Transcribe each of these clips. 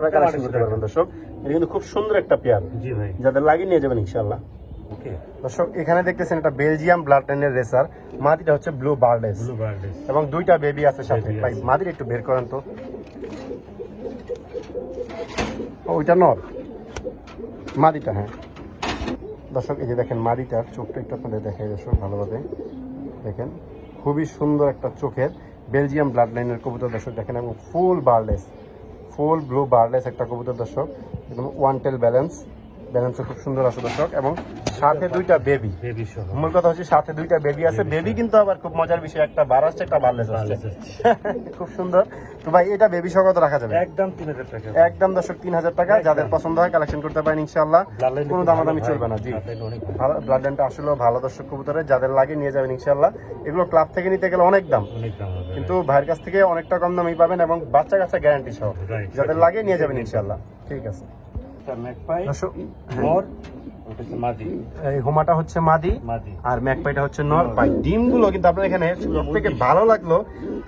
আপনারা কালেকশন করতে পারবেন দর্শক। এটা কিন্তু খুব সুন্দর একটা পেয়ার। জি ভাই। যাদের লাগিয়ে নিয়ে যাবেন দর্শক এখানে দেখতেছেন একটা বেলজিয়াম ব্লাড রেসার। হচ্ছে ব্লু বার্ডেস। এবং দুইটা বেবি আছে সাথে। ভাই। মাদির একটু বের করেন তো। ওইটা নর। মাদিটা হ্যাঁ। দর্শক এই যে দেখেন মাদিটার চোখটা একটু আপনাদের দেখাই দর্শক ভালোভাবে। দেখেন খুবই সুন্দর একটা চোখের বেলজিয়াম ব্লাড লাইনের কবুতর দর্শক দেখেন এবং ফুল বার্লেস ফুল ব্লু বার্লেস একটা কবুতর দর্শক। এবং ওয়ান টেল ব্যালেন্স। ব্যালেন্সও খুব সুন্দর আছে দর্শক এবং সাথে দুইটা বেবি বেবি মূল কথা হচ্ছে সাথে দুইটা বেবি আছে। বেবি কিন্তু আবার খুব মজার বিষয় একটা বার আসছে একটা বার্লেস আসছে। খুব সুন্দর। তো ভাই এটা বেবি সহ কত রাখা যাবে? একদম তিন হাজার টাকা। একদম দর্শক তিন হাজার টাকা। যাদের পছন্দ হয় কালেকশন করতে পারেন ইনশাল্লাহ কোনো দামাদামি চলবে না জি। ভালো। ব্লাড লাইনটা আসলে ভালো দর্শক কবুতরের। যাদের লাগে নিয়ে যাবেন ইনশাল্লাহ এগুলো ক্লাব থেকে নিতে গেলে অনেক দাম। কিন্তু ভাইয়ের কাছ থেকে অনেকটা কম দামই পাবেন এবং বাচ্চা কাচ্চা গ্যারান্টি সহ যাদের লাগে নিয়ে যাবেন ইনশাল্লাহ ঠিক আছে। ম্যাকপাই নর এই হোমাটা হচ্ছে মাদি আর ম্যাকপাইটা হচ্ছে নর। ডিমগুলো কিন্তু আপনার এখানে ভালো লাগল।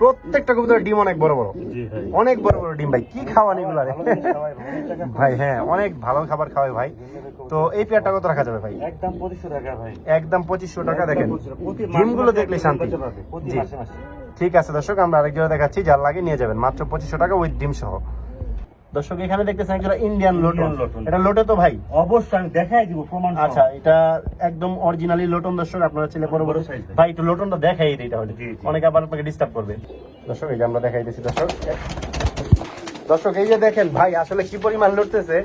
প্রত্যেকটা কবুতরের ডিম অনেক বড় বড়। অনেক বড় বড় ডিম ভাই। কি খাওয়ান এগুলা রে? সবাই ভাই হ্যাঁ অনেক ভালো খাবার খাওয়াই ভাই। তো এই পেয়ারটা কত রাখা যাবে ভাই? একদম পঁচিশশো টাকা ভাই। একদম পঁচিশশো টাকা দেখেন। ডিমগুলো দেখলে শান্তি। ঠিক আছে দর্শক আমরা আরেকজন দেখাচ্ছি যার লাগে নিয়ে যাবেন। মাত্র পঁচিশশো টাকা উইথ ডিম সহ। দর্শক এখানে দেখতেছেন ইন্ডিয়ান লোটন। এটা লোটে তো ভাই? অবশ্যই আমি দেখাই দিব প্রমাণ আচ্ছা এটা একদম অরিজিনালি লোটন দর্শক আপনারা ছেলে বড় বড় ভাই। একটু লোটনটা দেখাই দিই তাহলে। অনেকে আবার আপনাকে ডিস্টার্ব করবে। দর্শক এই যে আমরা দেখাই দিচ্ছি দর্শক। দর্শক এই যে দেখেন ভাই আসলে কি পরিমাণ লড়তেছে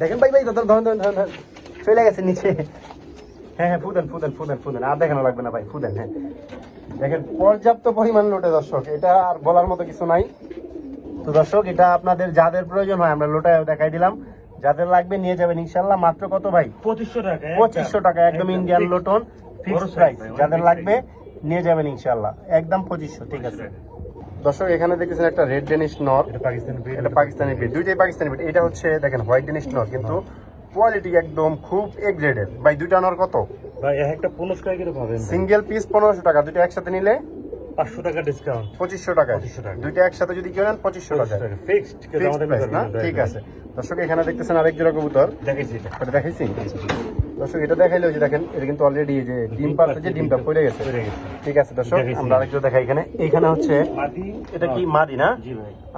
দেখেন ভাই ভাই ধরেন ধরেন ধরেন ধরেন ধরেন। চলে গেছে নিচে। হ্যাঁ হ্যাঁ ফুদেন ফুদেন ফুদেন ফুদেন। আর দেখানো লাগবে না ভাই ফুদেন হ্যাঁ। দেখেন পর্যাপ্ত পরিমাণ লোটে দর্শক। এটা আর বলার মতো কিছু নাই। তো দর্শক এটা আপনাদের যাদের প্রয়োজন হয় আমরা লোটায় দেখাই দিলাম। যাদের লাগবে নিয়ে যাবেন ইনশাল্লাহ। মাত্র কত ভাই? পঁচিশশো টাকা পঁচিশশো টাকা একদম ইন্ডিয়ান লোটন ফিক্সড প্রাইস যাদের লাগবে নিয়ে যাবেন ইনশাল্লাহ। একদম পঁচিশশো ঠিক আছে। দর্শক এখানে দেখতেছেন একটা রেড ডেনিশ নর এটা পাকিস্তানি পাকিস্তানি দুইটাই পাকিস্তানি ব্রিড এটা হচ্ছে দেখেন হোয়াইট ডেনিশ নর কিন্তু কোয়ালিটি একদম খুব এ গ্রেডের ভাই দুইটা নর কত? ভাই একটা পনেরো টাকা সিঙ্গেল পিস পনেরোশো টাকা। দুইটা একসাথে নিলে পাঁচশো টাকা ডিসকাউন্ট পঁচিশশো টাকা 2500 টাকা। দুইটা একসাথে যদি টাকা। ফিক্সড Fixed না? ঠিক আছে। দর্শক এখানে দেখতেছেন আরেক জোড়া কবুতর। দেখাইছি এটা। দেখাইছি? দর্শক এটা দেখাইলে যে দেখেন এটা কিন্তু অলরেডি যে ডিম পারছে যে ডিমটা পড়ে গেছে। ঠিক আছে দর্শক আমরা আরেকজন দেখাই এখানে। এইখানে হচ্ছে এটা কি মাদি না?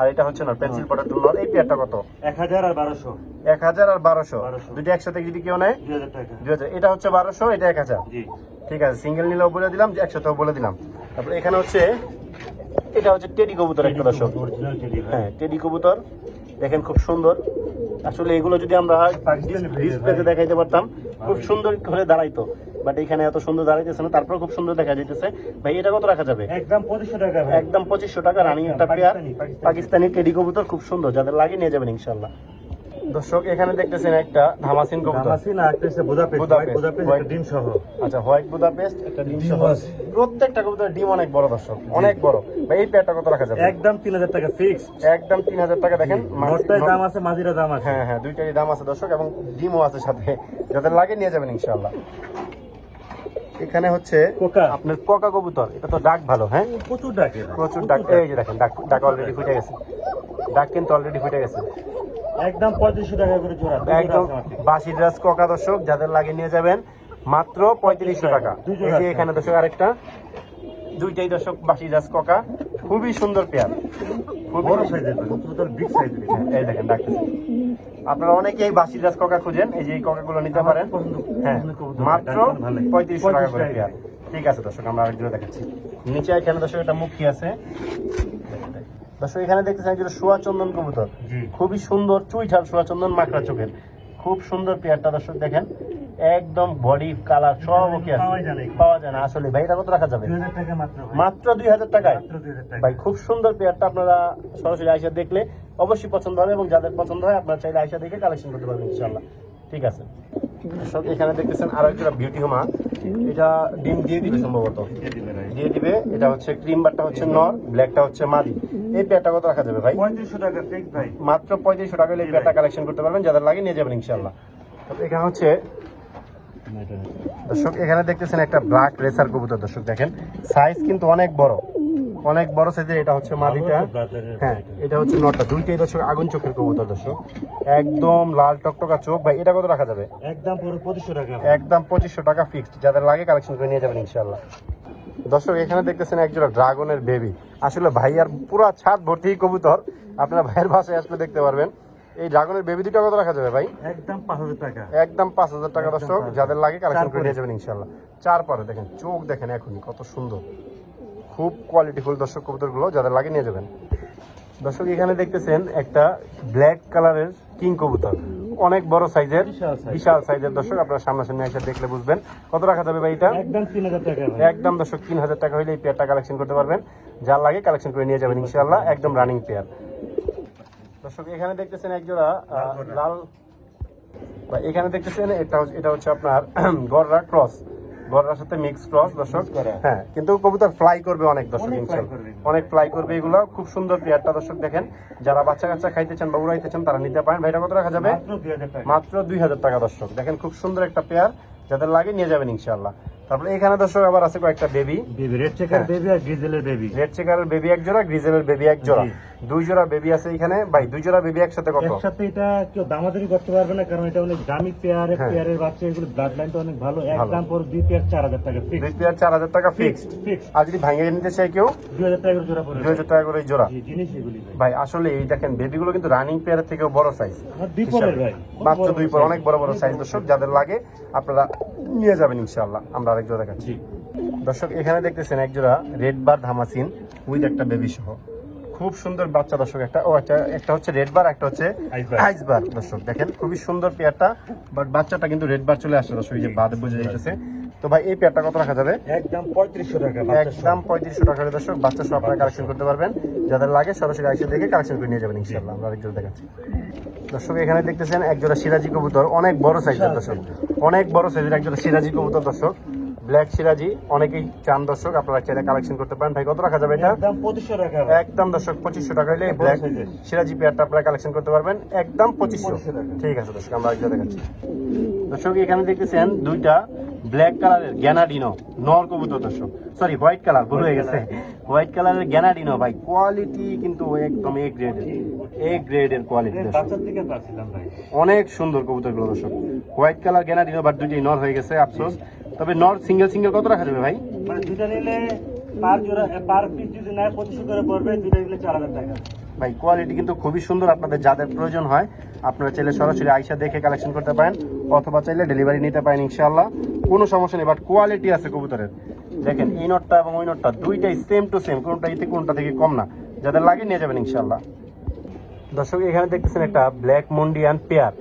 আর এটা হচ্ছে না পেন্সিল এই পেয়ারটা কত? এক আর বারোশো। এক হাজার আর 1200 দুটো একসাথে যদি কেউ নেয় টাকা। এটা হচ্ছে বারোশো এটা এক হাজার। জি। ঠিক আছে সিঙ্গেল নিলেও বলে দিলাম যে একসাথেও বলে দিলাম। তারপরে এখানে হচ্ছে এটা হচ্ছে টেডি কবুতর একটা দর্শক। ভাই হ্যাঁ। টেডি কবুতর দেখেন খুব সুন্দর। আসলে এগুলো যদি আমরা ডিসপ্লেতে দেখাইতে পারতাম খুব সুন্দর করে দাঁড়াইতো। বাট এখানে এত সুন্দর দাঁড়াইতেছে না তারপর খুব সুন্দর দেখা যাইতেছে। ভাই এটা কত রাখা যাবে? একদম পঁচিশশো টাকা একদম পঁচিশশো টাকা রানিং একটা পেয়ার। পাকিস্তানি টেডি কবুতর খুব সুন্দর। যাদের লাগে নিয়ে যাবেন ইনশাল্লাহ দর্শক এখানে দেখতেছেন একটা ধামাসিন কবুতর। দামাসি না একটা হচ্ছে বুদাপেস্ট। বুদাপেস্ট, একটা ডিম সহ। আচ্ছা হোয়াইট বুদাপেস্ট একটা ডিম সহ। আছে। প্রত্যেকটা কবুতরের ডিম অনেক বড় দর্শক অনেক বড়। ভাই এই পেয়ারটা কত রাখা যাবে? একদম তিন হাজার টাকা ফিক্সড একদম তিন হাজার টাকা দেখেন নটটায় দাম আছে মাঝিরা দাম আছে। হ্যাঁ হ্যাঁ দুইটারই দাম আছে দর্শক এবং ডিমও আছে সাথে। যাদের লাগে নিয়ে যাবেন ইনশাল্লাহ এখানে হচ্ছে কোকা। আপনার পোকা কবুতর এটা তো ডাক ভালো হ্যাঁ? প্রচুর ডাকে প্রচুর ডাক। এই যে দেখেন ডাক ডাক অলরেডি ফুটে গেছে। ডাক কিন্তু অলরেডি ফুটে গেছে। একদম পঁয়ত্রিশশো টাকা করে জোড়া একদম বাসি ড্রেস কোকা দর্শক যাদের লাগে নিয়ে যাবেন মাত্র পঁয়ত্রিশশো টাকা। এই যে এখানে দর্শক আরেকটা দুইটাই দর্শক বাসি ড্রেস কোকা খুবই সুন্দর পেয়ার। হ্যাঁ, এই দেখেন ডাকতেছে। আপনারা অনেকেই বাসি গাছ কোকা খুঁজেন এই যে এই কোকাগুলো নিতে পারেন। হ্যাঁ মাত্র। পঁয়ত্রিশশো টাকা করে পেয়ার। ঠিক আছে দর্শক আমরা আরেকজন দেখাচ্ছি। নিচে এখানে দর্শক একটা মুখী আছে। দর্শক এখানে দেখতেছেন একজন সোয়া চন্দন কবুতর। খুবই সুন্দর চুইঠাল সোয়া চন্দন মাকড়া চোখের। খুব সুন্দর পেয়ারটা দর্শক দেখেন। একদম বডি কালার সব ওকে আছে। পাওয়া যায় না আসলে ভাই এটা কত রাখা যাবে? মাত্র দুই হাজার টাকায়? ভাই খুব সুন্দর পেয়ারটা আপনারা সরাসরি আইসা দেখলে অবশ্যই পছন্দ হবে এবং যাদের পছন্দ হয় আপনারা চাইলে আইসা দেখে কালেকশন করতে পারবেন ইনশাল্লাহ ঠিক আছে। দর্শক এখানে দেখতেছেন আরও একটা বিউটি হোমা। এটা ডিম দিয়ে দিবে সম্ভবত। দিয়ে দিবে এটা হচ্ছে ক্রিম বারটা হচ্ছে নর ব্ল্যাকটা হচ্ছে মাদি। এই পেয়ারটা কত রাখা যাবে ভাই? পঁয়ত্রিশশো টাকা ফিক্স ভাই। মাত্র পঁয়ত্রিশশো টাকা হলে পেয়ারটা কালেকশন করতে পারবেন যাদের লাগে নিয়ে যাবেন ইনশাল্লাহ এখানে হচ্ছে দর্শক এখানে দেখতেছেন একটা ব্ল্যাক রেসার কবুতর দর্শক দেখেন। সাইজ কিন্তু অনেক বড়। অনেক বড় সাইজের এটা হচ্ছে মাদিটা হ্যাঁ এটা হচ্ছে নটা দুইটাই দর্শক আগুন চোখের কবুতর দর্শক। একদম লাল টকটকা চোখ। ভাই এটা কত রাখা যাবে? একদম পঁচিশশো টাকা। একদম পঁচিশশো টাকা ফিক্সড যাদের লাগে কালেকশন করে নিয়ে যাবেন ইনশাল্লাহ দর্শক এখানে দেখতেছেন একজোড়া ড্রাগনের বেবি আসলে ভাইয়ার পুরো ছাদ ভর্তি কবুতর। আপনারা ভাইয়ের বাসায় আসলে দেখতে পারবেন। এই ড্রাগনের বেবি দুটো কত রাখা যাবে ভাই? একদম পাঁচ হাজার টাকা। একদম পাঁচ হাজার টাকা দর্শক। যাদের লাগে কালেকশন করে নিয়ে যাবেন ইনশাল্লাহ চার পরে দেখেন চোখ দেখেন এখনই কত সুন্দর। খুব কোয়ালিটিফুল দর্শক কবুতরগুলো যাদের লাগে নিয়ে যাবেন। দর্শক এখানে দেখতেছেন একটা ব্ল্যাক কালারের কিং কবুতর। অনেক বড় সাইজের বিশাল সাইজের দর্শক আপনারা সামনাসামনি একটা দেখলে বুঝবেন। কত রাখা যাবে ভাই এটা? একদম তিন হাজার টাকা একদম দর্শক তিন হাজার টাকা হলে এই পেয়ারটা কালেকশন করতে পারবেন। যার লাগে কালেকশন করে নিয়ে যাবেন ইনশাল্লাহ একদম রানিং পেয়ার দর্শক এখানে দেখতেছেন একজোড়া লাল বা এখানে দেখতেছেন এটা এটা হচ্ছে আপনার গররা ক্রস গররার সাথে মিক্স ক্রস দর্শক। হ্যাঁ। কিন্তু কবুতর ফ্লাই করবে অনেক দর্শক অনেক ফ্লাই করবে। এগুলো। খুব সুন্দর পেয়ারটা দর্শক দেখেন। যারা বাচ্চা কাচ্চা খাইতে চান বা উড়াইতে চান তারা নিতে পারেন। ভাইটা কত রাখা যাবে? মাত্র দুই হাজার টাকা। দর্শক। দেখেন খুব সুন্দর একটা পেয়ার যাদের লাগে নিয়ে যাবেন ইনশাল্লাহ তারপরে এখানে দর্শক আবার আছে কয়েকটা বেবি। বেবি রেড চেকার হ্যাঁ। বেবি আর ডিজেলের বেবি রেড চেকারের বেবি এক জোড়া গ্রিজেলের বেবি এক জোড়া। দুই জোড়া বেবি আছে এখানে। ভাই দুই জোড়া বেবি একসাথে কত? একসাথে এটা কেউ দামাদারি করতে পারবে না কারণ এটা অনেক দামি পেয়ারে হ্যাঁ। পেয়ারের বাচ্চা এগুলো ব্লাড লাইনটা অনেক ভালো। একদম পর দুই পেয়ার চার হাজার টাকা ফিক্স দুই পেয়ার চার হাজার টাকা ফিক্সড ফিক্স আর যদি ভাঙিয়ে নিতে চাই কেউ? দুই হাজার টাকা করে জোড়া পড়বে দুই হাজার টাকা করে জোড়া। জিনিস এগুলি ভাই। আসলে এই দেখেন বেবিগুলো কিন্তু রানিং পেয়ারের থেকেও বড় সাইজ দুই পরের ভাই। মাত্র দুই পর অনেক বড় বড় সাইজ দর্শক যাদের লাগে আপনারা নিয়ে যাবেন ইনশাল্লাহ আমরা জোড়া দেখাচ্ছি। দর্শক এখানে দেখতেছেন এক জোড়া রেড বার ধামাসিন উইথ একটা বেবি সহ। খুব সুন্দর বাচ্চা দর্শক একটা ও একটা একটা হচ্ছে রেড বার একটা হচ্ছে আইস বার দর্শক। দেখেন খুবই সুন্দর পেয়ারটা বাট বাচ্চাটা কিন্তু রেড বার চলে আসছে দর্শক এই যে বাদ বুঝে যাইতেছে। তো ভাই এই পেয়ারটা কত রাখা যাবে? একদম পঁয়ত্রিশশো টাকা বাচ্চা একদম পঁয়ত্রিশশো টাকা দর্শক বাচ্চা সহ আপনারা কালেকশন করতে পারবেন। যাদের লাগে সরাসরি আইসে দেখে কালেকশন করে নিয়ে যাবেন ইনশাল্লাহ আমরা আরেকজন দেখাচ্ছি। দর্শক এখানে দেখতেছেন একজোড়া সিরাজি কবুতর অনেক বড় সাইজের দর্শক। অনেক বড় সাইজের একজোড়া সিরাজি কবুতর দর্শক। ব্ল্যাক সিরাজি অনেকেই চান দর্শক আপনারা চাইলে কালেকশন করতে পারেন। ভাই কত রাখা যাবে এটা? একদম পঁচিশশো টাকা। একদম দর্শক পঁচিশশো টাকা হলে ব্ল্যাক সিরাজি পেয়ারটা আপনারা কালেকশন করতে পারবেন। একদম পঁচিশশো। 2500 ঠিক আছে দর্শক আমরা আরেকজন দেখাচ্ছি। দর্শক এখানে দেখতেছেন দুইটা ব্ল্যাক কালারের গ্যানাডিনো নর কবুতর দর্শক। সরি হোয়াইট কালার ভুল হয়ে গেছে। হোয়াইট কালারের গ্যানাডিনো ভাই কোয়ালিটি কিন্তু একদম এ গ্রেডের এ গ্রেডের কোয়ালিটি অনেক সুন্দর কবুতরগুলো দর্শক। হোয়াইট কালার গ্যানাডিনো বাট দুইটাই নর হয়ে গেছে আফসোস। তবে নর সিঙ্গেল সিঙ্গেল কত রাখা যাবে ভাই? মানে দুটা নিলে পার জোড়া পার পিস যদি নেয় পঁচিশশো করে পড়বে দুটা নিলে চার হাজার টাকা। ভাই কোয়ালিটি কিন্তু খুবই সুন্দর আপনাদের যাদের প্রয়োজন হয় আপনারা চাইলে সরাসরি আইসা দেখে কালেকশন করতে পারেন অথবা চাইলে ডেলিভারি নিতে পারেন ইনশাল্লাহ কোনো সমস্যা নেই বাট কোয়ালিটি আছে কবুতরের। দেখেন এই নটটা এবং ওই নটটা দুইটাই সেম টু সেম কোনটা থেকে কোনটা থেকে কম না। যাদের লাগে নিয়ে যাবেন ইনশাল্লাহ দর্শক এখানে দেখতেছেন একটা ব্ল্যাক মন্ডিয়ান পেয়ার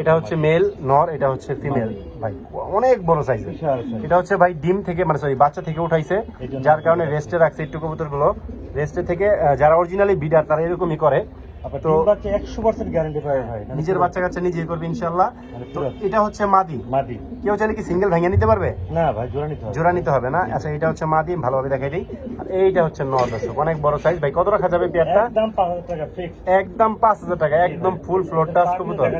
এটা হচ্ছে মেল নর এটা হচ্ছে ফিমেল ভাই। অনেক বড় সাইজ এটা হচ্ছে ভাই ডিম থেকে মানে সরি বাচ্চা থেকে উঠাইছে। যার কারণে রেস্টে রাখছে। একটু কবুতরগুলো রেস্টে থেকে যারা অরিজিনালি বিডার তারা এরকমই করে। তো বাচ্চা গ্যারান্টি নিজের বাচ্চা করবে তো এটা হচ্ছে মাদি। মাদি। কেউ চাইলে কি সিঙ্গেল ভেঙে নিতে পারবে? না ভাই জোড়া নিতে হবে। জোড়া নিতে হবে না? আচ্ছা এটা হচ্ছে মাদি ভালোভাবে দেখাই দিই। আর এইটা হচ্ছে দর্শক অনেক বড় সাইজ ভাই কত রাখা যাবে পেয়ারটা? একদম টাকা ফিক্স একদম টাকা একদম ফুল ফ্লোর টাচ কবুতর।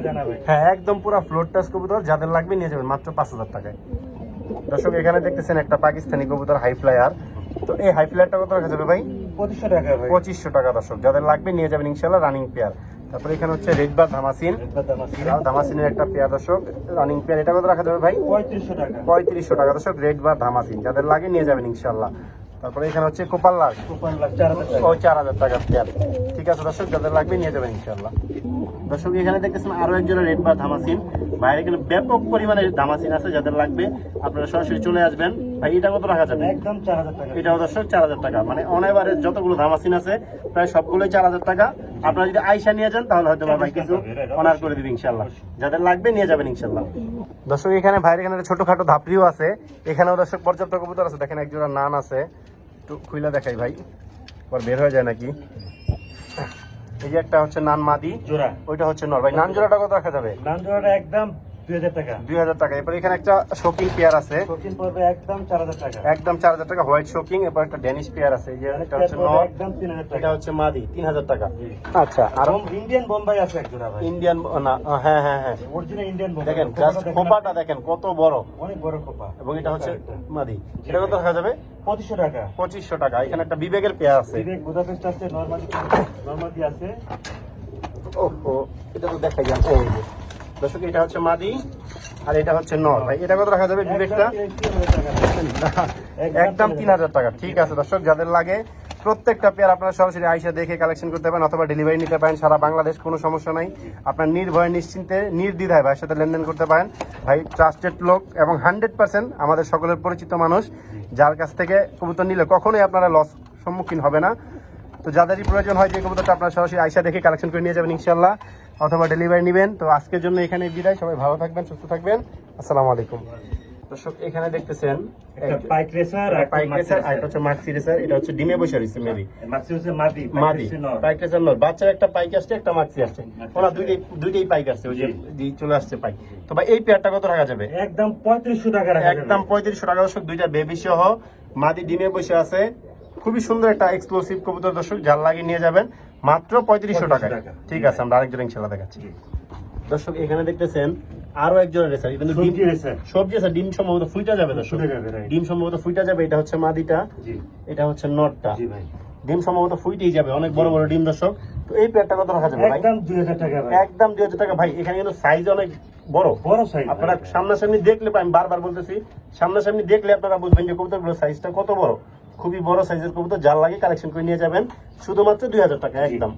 হ্যাঁ একদম পুরো ফ্লোর টাচ কবুতর। যাদের লাগবে নিয়ে যাবেন মাত্র পাঁচ হাজার টাকায়। দর্শক এখানে দেখতেছেন একটা পাকিস্তানি কবুতর হাই ফ্লায়ার তো এই হাই ফ্লায়ারটা কত রাখা যাবে ভাই? পঁচিশশো টাকা ভাই। পঁচিশশো টাকা দর্শক যাদের লাগবে নিয়ে যাবেন ইনশাল্লাহ রানিং পেয়ার তারপরে এখানে হচ্ছে রেড বার ধামাসিন ধামাসিনের একটা পেয়ার দর্শক রানিং পেয়ার এটা কত রাখা যাবে ভাই? পঁয়ত্রিশশো টাকা। পঁয়ত্রিশশো টাকা দর্শক রেড বার ধামাসিন যাদের লাগে নিয়ে যাবেন ইনশাল্লাহ তারপরে এখানে হচ্ছে কোপাল্লার কুপন লাখ চার হাজার টাকা। টাকার পেয়ার ঠিক আছে দর্শক যাদের লাগবে নিয়ে যাবেন ইনশাল্লাহ দর্শক এখানে দেখতেছেন আরও একজনের রেড বার ধামাসিন বাইরে কিন্তু ব্যাপক পরিমাণে ধামাসিন আছে যাদের লাগবে আপনারা সরাসরি চলে আসবেন। ভাই এটা কত রাখা যাবে একদম চার হাজার টাকা। এটাও দর্শক চার হাজার টাকা। মানে অনেবারে যতগুলো ধামাসিন আছে প্রায় সবগুলোই চার হাজার টাকা। আপনারা যদি আইসা নিয়ে যান তাহলে হয়তো ভাই কিছু অনার করে দিবে ইনশাল্লাহ যাদের লাগবে নিয়ে যাবেন ইনশাল্লাহ দর্শক এখানে ভাইয়ের এখানে ছোটখাটো ধাপড়িও আছে। এখানেও দর্শক পর্যাপ্ত কবুতর আছে। দেখেন একজোড়া নান আছে। একটু খুইলা দেখাই ভাই। পর বের হয়ে যায় নাকি? এই যে একটা হচ্ছে নান মাদি। জোড়া। ওইটা হচ্ছে নর। ভাই নান জোড়াটা কত রাখা যাবে? দাম জোড়াটা একদম টাকা। দুই হাজার টাকা। এরপর এখানে একটা শোকিং পেয়ার আছে। পড়বে একদম চার হাজার টাকা। একদম চার হাজার টাকা। হোয়াইট শোকিং এরপর একটা ড্যানিশ পেয়ার আছে। যে এটা হচ্ছে একদম তিন হাজার এটা হচ্ছে মাদি তিন হাজার টাকা। আচ্ছা আর ইন্ডিয়ান বোম্বাই আছে এক জোড়া ভাই। ইন্ডিয়ান না হ্যাঁ হ্যাঁ হ্যাঁ। Original Indian Bombay. দেখেন জাস্ট খোপাটা দেখেন কত বড়। অনেক বড় খোপা। এবং এটা হচ্ছে মাদি। এটা কত রাখা যাবে? পঁচিশশো টাকা। পঁচিশশো টাকা। এখানে একটা বিবেকের পেয়ার আছে। বিবেক বুদাপেস্ট আছে নর্মালি নর্মালি আছে। ওহো এটা তো দেখাই যান এই। দর্শক এটা হচ্ছে মাদি আর এটা হচ্ছে নর। ভাই এটা কত রাখা যাবে বিবেকটা একদম তিন হাজার টাকা। ঠিক আছে দর্শক যাদের লাগে প্রত্যেকটা পেয়ার আপনারা সরাসরি আইসা দেখে কালেকশন করতে পারেন অথবা ডেলিভারি নিতে পারেন সারা বাংলাদেশ কোনো সমস্যা নাই। আপনার নির্ভয়ে নিশ্চিন্তে নির্দ্বিধায় ভাইয়ের সাথে লেনদেন করতে পারেন। ভাই ট্রাস্টেড লোক এবং হান্ড্রেড পার্সেন্ট আমাদের সকলের পরিচিত মানুষ যার কাছ থেকে কবুতর নিলে কখনোই আপনারা লস সম্মুখীন হবে না। তো যাদেরই প্রয়োজন হয় যে কবুতরটা আপনারা সরাসরি আইসা দেখে কালেকশন করে নিয়ে যাবেন ইনশাল্লাহ অথবা ডেলিভারি নেবেন। তো আজকের জন্য এখানে বিদায় সবাই ভালো থাকবেন সুস্থ থাকবেন। আসসালামু আলাইকুম। দর্শক এখানে দেখতেছেন পাইক রেসার পাইক রেসার আর হচ্ছে মাক্সি রেসার এটা হচ্ছে ডিমে বসে রয়েছে মেবি মাক্সি হচ্ছে মাদি মাদি। পাইক রেসার নয় বাচ্চার একটা পাইক আসছে একটা মাক্সি আসছে। ওরা দুইটাই দুইটাই পাইক আসছে ওই যে চলে আসছে পাইক। তো ভাই এই পেয়ারটা কত রাখা যাবে? একদম পঁয়ত্রিশশো টাকা রাখা একদম পঁয়ত্রিশশো টাকা দর্শক দুইটা বেবি সহ মাদি ডিমে বসে আছে। খুবই সুন্দর একটা এক্সক্লুসিভ কবুতর দর্শক যার লাগিয়ে নিয়ে যাবেন মাত্র পঁয়ত্রিশশো টাকা। ঠিক আছে আমরা আরেকজন ইনশাল্লাহ দেখাচ্ছি। দর্শক এখানে দেখতেছেন আরও একজনের রেসার কিন্তু ডিম সবজি আছে ডিম সম্ভবত ফুইটা যাবে দর্শক. ডিম সম্ভবত ফুইটা যাবে এটা হচ্ছে মাদিটা। এটা হচ্ছে নটটা। ডিম সম্ভবত ফুইটেই যাবে অনেক বড় বড় ডিম দর্শক। তো এই পেয়ারটা কত রাখা যাবে ভাই? একদম দুই হাজার টাকা ভাই। একদম টাকা। ভাই এখানে কিন্তু সাইজ অনেক বড়। বড় সাইজ আপনারা সামনাসামনি দেখলে আমি বারবার বলতেছি সামনাসামনি দেখলে আপনারা বুঝবেন যে কবুতরগুলোর সাইজটা কত বড়। খুবই বড় সাইজের কবুতর যার লাগে কালেকশন করে নিয়ে যাবেন। শুধুমাত্র দুই হাজার টাকা একদম।